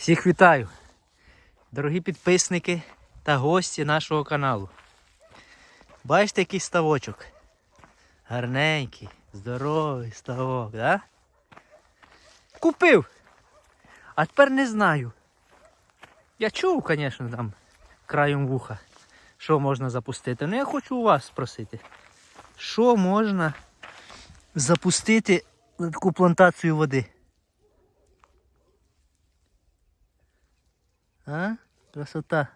Всіх вітаю, дорогі підписники та гості нашого каналу. Бачите, який ставочок? Гарненький, здоровий ставок, да? Купив! А тепер не знаю. Я чув, звісно, там краєм вуха, що можна запустити. Ну я хочу у вас спросити, що можна запустити на таку плантацію води? А? Красота.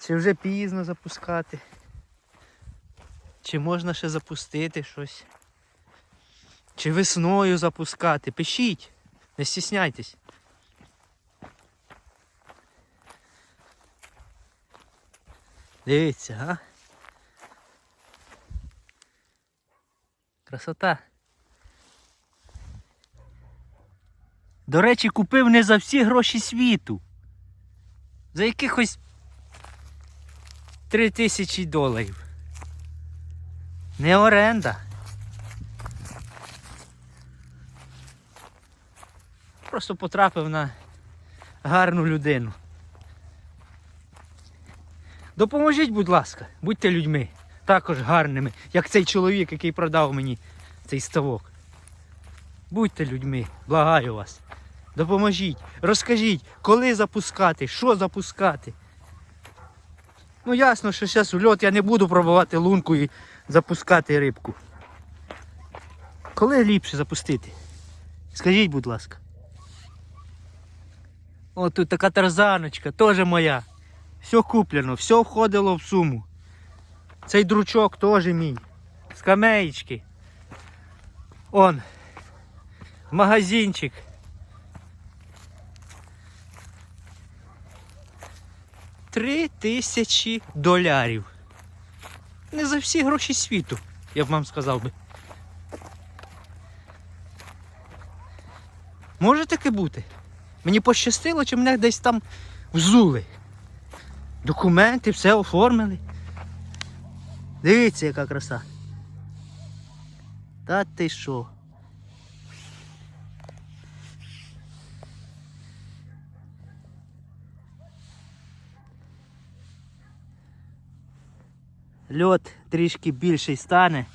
Чи вже пізно запускати? Чи можна ще запустити щось? Чи весною запускати? Пишіть, не стісняйтесь. Дивіться, а? Красота. До речі, купив не за всі гроші світу. За якихось 3 тисячі доларів. Не оренда. Просто потрапив на гарну людину. Допоможіть, будь ласка, будьте людьми, також гарними, як цей чоловік, який продав мені цей ставок. Будьте людьми, благаю вас. Допоможіть, розкажіть, коли запускати, що запускати. Ну ясно, що зараз льот я не буду пробувати лунку і запускати рибку. Коли ліпше запустити? Скажіть, будь ласка. О, тут така тарзаночка, теж моя. Все куплено, все входило в суму. Цей дручок теж мій. Скамеєчки. Он. Магазинчик. Три тисячі долярів. Не за всі гроші світу, я б вам сказав би. Може таке бути? Мені пощастило, чи мене десь там взули. Документи, все оформили. Дивіться, яка краса. Та ти що? Льот трішки більший стане.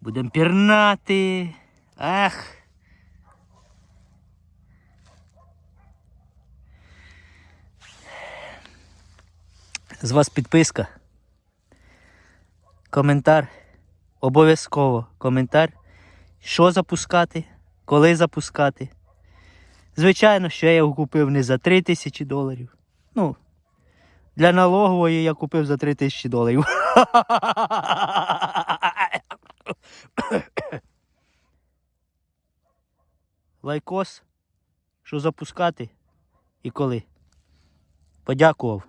Будемо пірнати. Ах. З вас підписка. Коментар. Обов'язково коментар. Що запускати, коли запускати. Звичайно, що я його купив не за 3 тисячі доларів. Ну, для налогової я купив за 3 тисячі доларів. Лайкос, що запускати і коли. Подякував.